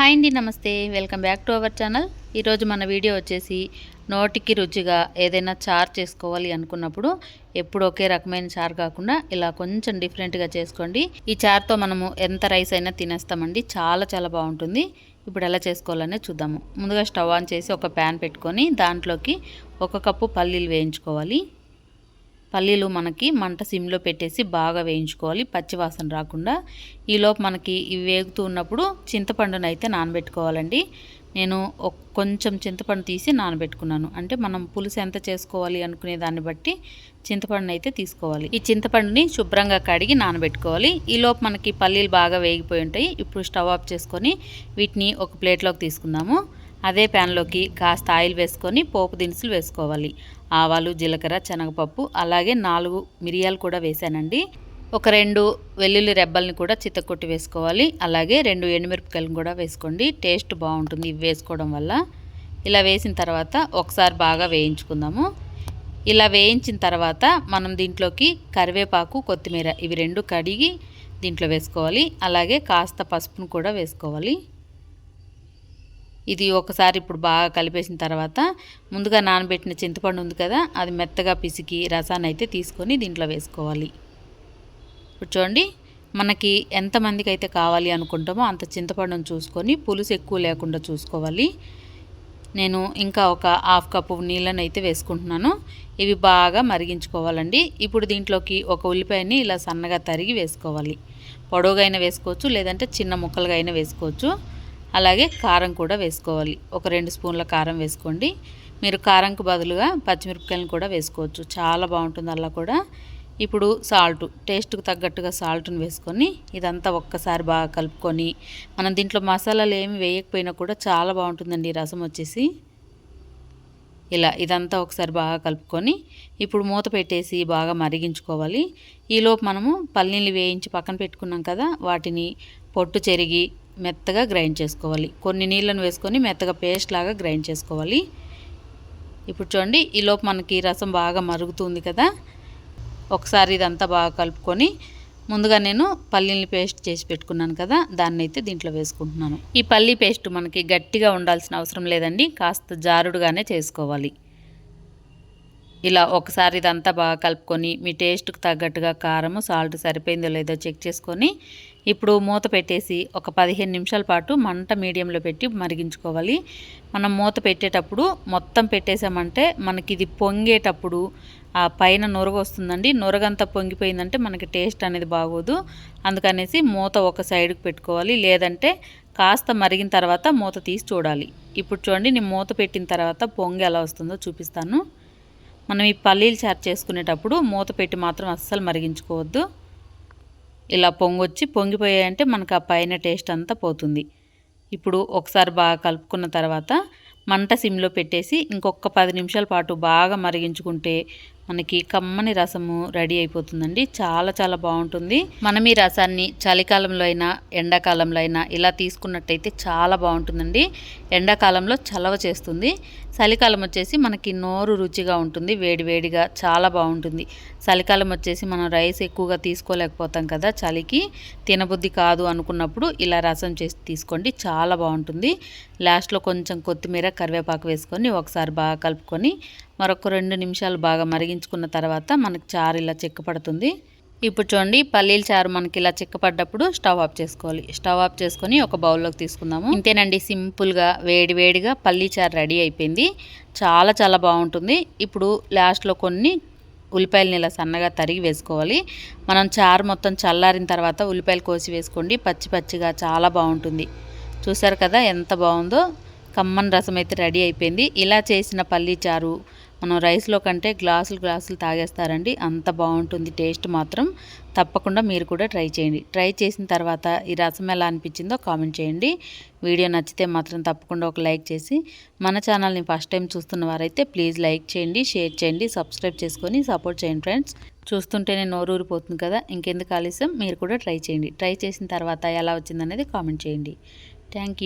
Hi అండి నమస్తే. Welcome back to our channel. ఈరోజు మన వీడియో వచ్చేసి నోటికి రుచిగా ఏదైనా చార్ చేసుకోవాలి అనుకున్నప్పుడు ఎప్పుడు ఒకే రకమైన చార్ కాకుండా ఇలా కొంచెం డిఫరెంట్గా చేసుకోండి. ఈ చార్తో మనము ఎంత రైస్ అయినా తినేస్తామండి. చాలా చాలా బాగుంటుంది. ఇప్పుడు ఎలా చేసుకోవాలనే చూద్దాము. ముందుగా స్టవ్ ఆన్ చేసి ఒక ప్యాన్ పెట్టుకొని దాంట్లోకి ఒక కప్పు పల్లీలు వేయించుకోవాలి. పల్లీలు మనకి మంట సిమ్లో పెట్టేసి బాగా వేయించుకోవాలి. పచ్చివాసన రాకుండా ఈలోపు మనకి ఇవి వేగుతూ ఉన్నప్పుడు చింతపండును అయితే నానబెట్టుకోవాలండి. నేను కొంచెం చింతపండు తీసి నానబెట్టుకున్నాను. అంటే మనం పులుసు ఎంత చేసుకోవాలి అనుకునే దాన్ని బట్టి చింతపండుని అయితే తీసుకోవాలి. ఈ చింతపండుని శుభ్రంగా కడిగి నానబెట్టుకోవాలి. ఈలోపు మనకి పల్లీలు బాగా వేగిపోయి ఉంటాయి. ఇప్పుడు స్టవ్ ఆఫ్ చేసుకొని వీటిని ఒక ప్లేట్లోకి తీసుకుందాము. అదే ప్యాన్లోకి కాస్త ఆయిల్ వేసుకొని పోపు దినుసులు వేసుకోవాలి. ఆవాలు జీలకర్ర శనగపప్పు అలాగే నాలుగు మిరియాలు కూడా వేసానండి. ఒక రెండు వెల్లుల్లి రెబ్బల్ని కూడా చిత్తకొట్టి వేసుకోవాలి. అలాగే రెండు ఎండుమిరపకాయలను కూడా వేసుకోండి. టేస్ట్ బాగుంటుంది ఇవి వేసుకోవడం వల్ల. ఇలా వేసిన తర్వాత ఒకసారి బాగా వేయించుకుందాము. ఇలా వేయించిన తర్వాత మనం దీంట్లోకి కరివేపాకు కొత్తిమీర ఇవి రెండు కడిగి దీంట్లో వేసుకోవాలి. అలాగే కాస్త పసుపును కూడా వేసుకోవాలి. ఇది ఒకసారి ఇప్పుడు బాగా కలిపేసిన తర్వాత ముందుగా నానబెట్టిన చింతపండు ఉంది కదా అది మెత్తగా పిసికి రసాన్ని అయితే తీసుకొని దీంట్లో వేసుకోవాలి. ఇప్పుడు చూడండి మనకి ఎంతమందికి అయితే కావాలి అనుకుంటామో అంత చింతపండును చూసుకొని పులుసు ఎక్కువ లేకుండా చూసుకోవాలి. నేను ఇంకా ఒక హాఫ్ కప్పు నీళ్ళని అయితే వేసుకుంటున్నాను. ఇవి బాగా మరిగించుకోవాలండి. ఇప్పుడు దీంట్లోకి ఒక ఉల్లిపాయని ఇలా సన్నగా తరిగి వేసుకోవాలి. పొడవుగా అయినా వేసుకోవచ్చు లేదంటే చిన్న ముక్కలుగా అయినా వేసుకోవచ్చు. అలాగే కారం కూడా వేసుకోవాలి. ఒక రెండు స్పూన్ల కారం వేసుకోండి. మీరు కారంకు బదులుగా పచ్చిమిరపకాయలను కూడా వేసుకోవచ్చు. చాలా బాగుంటుంది అలా కూడా. ఇప్పుడు సాల్ట్ టేస్ట్కి తగ్గట్టుగా సాల్ట్ని వేసుకొని ఇదంతా ఒక్కసారి బాగా కలుపుకొని మనం దీంట్లో మసాలాలు ఏమి వేయకపోయినా కూడా చాలా బాగుంటుందండి రసం వచ్చేసి. ఇలా ఇదంతా ఒకసారి బాగా కలుపుకొని ఇప్పుడు మూత పెట్టేసి బాగా మరిగించుకోవాలి. ఈలోపు మనము పల్లీలు వేయించి పక్కన పెట్టుకున్నాం కదా వాటిని పొట్టు చెరిగి మెత్తగా గ్రైండ్ చేసుకోవాలి. కొన్ని నీళ్ళను వేసుకొని మెత్తగా పేస్ట్ లాగా గ్రైండ్ చేసుకోవాలి. ఇప్పుడు చూడండి ఈలోపు మనకి రసం బాగా మరుగుతుంది కదా. ఒకసారి ఇదంతా బాగా కలుపుకొని ముందుగా నేను పల్లీని పేస్ట్ చేసి పెట్టుకున్నాను కదా దాన్ని అయితే దీంట్లో వేసుకుంటున్నాను. ఈ పల్లీ పేస్ట్ మనకి గట్టిగా ఉండాల్సిన అవసరం లేదండి కాస్త జారుడుగానే చేసుకోవాలి. ఇలా ఒకసారి ఇదంతా బాగా కలుపుకొని మీ టేస్ట్కి తగ్గట్టుగా కారం సాల్ట్ సరిపోయిందో లేదో చెక్ చేసుకొని ఇప్పుడు మూత పెట్టేసి ఒక పదిహేను నిమిషాల పాటు మంట మీడియంలో పెట్టి మరిగించుకోవాలి. మనం మూత పెట్టేటప్పుడు మొత్తం పెట్టేసామంటే మనకి ఇది పొంగేటప్పుడు ఆ పైన నొరగ వస్తుందండి. నొరగంతా పొంగిపోయిందంటే మనకి టేస్ట్ అనేది బాగోదు. అందుకనేసి మూత ఒక సైడ్కి పెట్టుకోవాలి. లేదంటే కాస్త మరిగిన తర్వాత మూత తీసి చూడాలి. ఇప్పుడు చూడండి నేను మూత పెట్టిన తర్వాత పొంగి ఎలా వస్తుందో చూపిస్తాను. మనం ఈ పల్లీలు చారు చేసుకునేటప్పుడు మూత పెట్టి మాత్రం అస్సలు మరిగించుకోవద్దు. ఇలా పొంగొచ్చి పొంగిపోయాయంటే మనకు ఆ పైన టేస్ట్ అంతా పోతుంది. ఇప్పుడు ఒకసారి బాగా కలుపుకున్న తర్వాత మంట సిమ్లో పెట్టేసి ఇంకొక పది నిమిషాల పాటు బాగా మరిగించుకుంటే మనకి కమ్మని రసము రెడీ అయిపోతుందండి. చాలా చాలా బాగుంటుంది. మనం ఈ రసాన్ని చలికాలంలో అయినా ఎండాకాలంలో అయినా ఇలా తీసుకున్నట్టయితే చాలా బాగుంటుందండి. ఎండాకాలంలో చలవ చేస్తుంది. చలికాలం వచ్చేసి మనకి నోరు రుచిగా ఉంటుంది వేడి వేడిగా చాలా బాగుంటుంది. చలికాలం వచ్చేసి మనం రైస్ ఎక్కువగా తీసుకోలేకపోతాం కదా చలికి తినబుద్ధి కాదు అనుకున్నప్పుడు ఇలా రసం చేసి తీసుకోండి చాలా బాగుంటుంది. లాస్ట్లో కొంచెం కొత్తిమీర కరివేపాకు వేసుకొని ఒకసారి బాగా కలుపుకొని మరొక రెండు నిమిషాలు బాగా మరిగించుకున్న తర్వాత మనకు చారు ఇలా చిక్కపడుతుంది ఇప్పుడు చూడండి పల్లీల చారు మనకి ఇలా చిక్కపడ్డప్పుడు స్టవ్ ఆఫ్ చేసుకోవాలి. స్టవ్ ఆఫ్ చేసుకొని ఒక బౌల్లోకి తీసుకుందాము. ఇంతేనండి సింపుల్గా వేడి వేడిగా పల్లీ చారు రెడీ అయిపోయింది. చాలా చాలా బాగుంటుంది. ఇప్పుడు లాస్ట్లో కొన్ని ఉల్లిపాయలని ఇలా సన్నగా తరిగి వేసుకోవాలి. మనం చారు మొత్తం చల్లారిన తర్వాత ఉల్లిపాయలు కోసి వేసుకోండి. పచ్చి పచ్చిగా చాలా బాగుంటుంది. చూసారు కదా ఎంత బాగుందో? కమ్మన్ రసం అయితే రెడీ అయిపోయింది. ఇలా చేసిన పల్లీ చారు మనం రైస్లో కంటే గ్లాసులు గ్లాసులు తాగేస్తారండి. అంత బాగుంటుంది టేస్ట్ మాత్రం. తప్పకుండా మీరు కూడా ట్రై చేయండి. ట్రై చేసిన తర్వాత ఈ రసం ఎలా అనిపించిందో కామెంట్ చేయండి. వీడియో నచ్చితే మాత్రం తప్పకుండా ఒక లైక్ చేసి మన ఛానల్ని ఫస్ట్ టైం చూస్తున్న వారైతే ప్లీజ్ లైక్ చేయండి షేర్ చేయండి సబ్స్క్రైబ్ చేసుకొని సపోర్ట్ చేయండి ఫ్రెండ్స్. చూస్తుంటేనే నోరూరిపోతుంది కదా ఇంకెందుకు ఆలస్యం? మీరు కూడా ట్రై చేయండి. ట్రై చేసిన తర్వాత ఎలా వచ్చిందనేది కామెంట్ చేయండి. థ్యాంక్